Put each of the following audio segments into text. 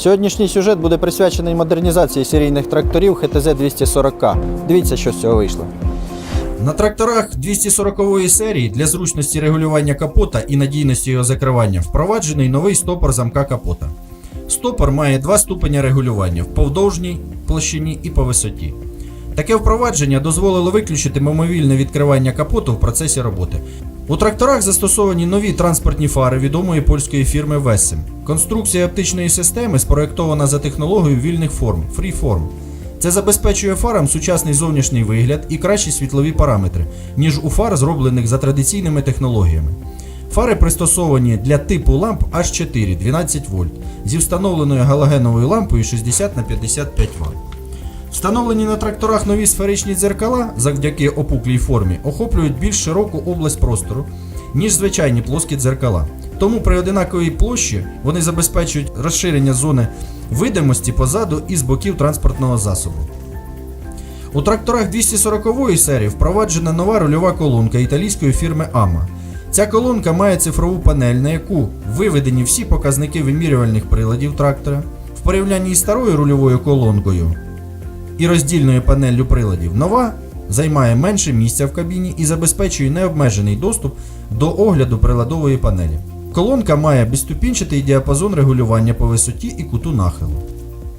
Сьогоднішній сюжет буде присвячений модернізації серійних тракторів ХТЗ-240К. Дивіться, що з цього вийшло. На тракторах 240-ї серії для зручності регулювання капота і надійності його закривання впроваджений новий стопор замка капота. Стопор має два ступеня регулювання в повдовжній площині і по висоті. Таке впровадження дозволило виключити мимовільне відкривання капоту в процесі роботи. У тракторах застосовані нові транспортні фари відомої польської фірми Весим. Конструкція оптичної системи спроєктована за технологією вільних форм Freeform. Це забезпечує фарам сучасний зовнішній вигляд і кращі світлові параметри, ніж у фар, зроблених за традиційними технологіями. Фари пристосовані для типу ламп H4 12 вольт зі встановленою галогеновою лампою 60 на 55 Вт. Встановлені на тракторах нові сферичні дзеркала завдяки опуклій формі охоплюють більш широку область простору, ніж звичайні плоскі дзеркала. Тому при одинаковій площі вони забезпечують розширення зони видимості позаду і з боків транспортного засобу. У тракторах 240 серії впроваджена нова рульова колонка італійської фірми AMA. Ця колонка має цифрову панель, на яку виведені всі показники вимірювальних приладів трактора. В порівнянні із старою рульовою колонкою і роздільною панеллю приладів, нова займає менше місця в кабіні і забезпечує необмежений доступ до огляду приладової панелі. Колонка має безступінчатий діапазон регулювання по висоті і куту нахилу.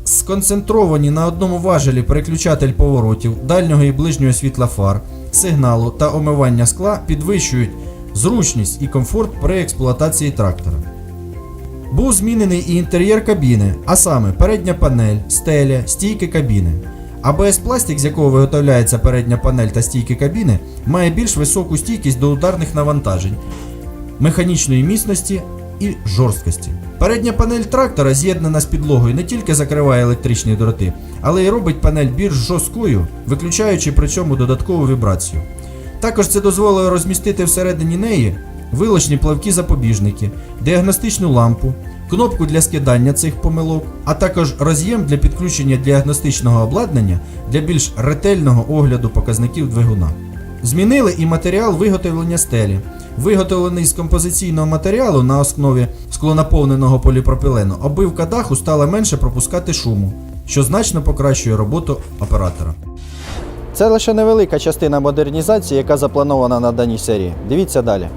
Сконцентровані на одному важелі переключатель поворотів, дальнього і ближнього світла фар, сигналу та омивання скла підвищують зручність і комфорт при експлуатації трактора. Був змінений і інтер'єр кабіни, а саме передня панель, стеля, стійки кабіни. АБС пластик, з якого виготовляється передня панель та стійки кабіни, має більш високу стійкість до ударних навантажень, механічної міцності і жорсткості. Передня панель трактора з'єднана з підлогою не тільки закриває електричні дроти, але й робить панель більш жорсткою, виключаючи при цьому додаткову вібрацію. Також це дозволило розмістити всередині неї вилочні плавкі запобіжники, діагностичну лампу, кнопку для скидання цих помилок, а також роз'єм для підключення діагностичного обладнання для більш ретельного огляду показників двигуна. Змінили і матеріал виготовлення стелі. Виготовлений з композиційного матеріалу на основі склонаповненого поліпропилену, обивка даху стала менше пропускати шуму, що значно покращує роботу оператора. Це лише невелика частина модернізації, яка запланована на даній серії. Дивіться далі.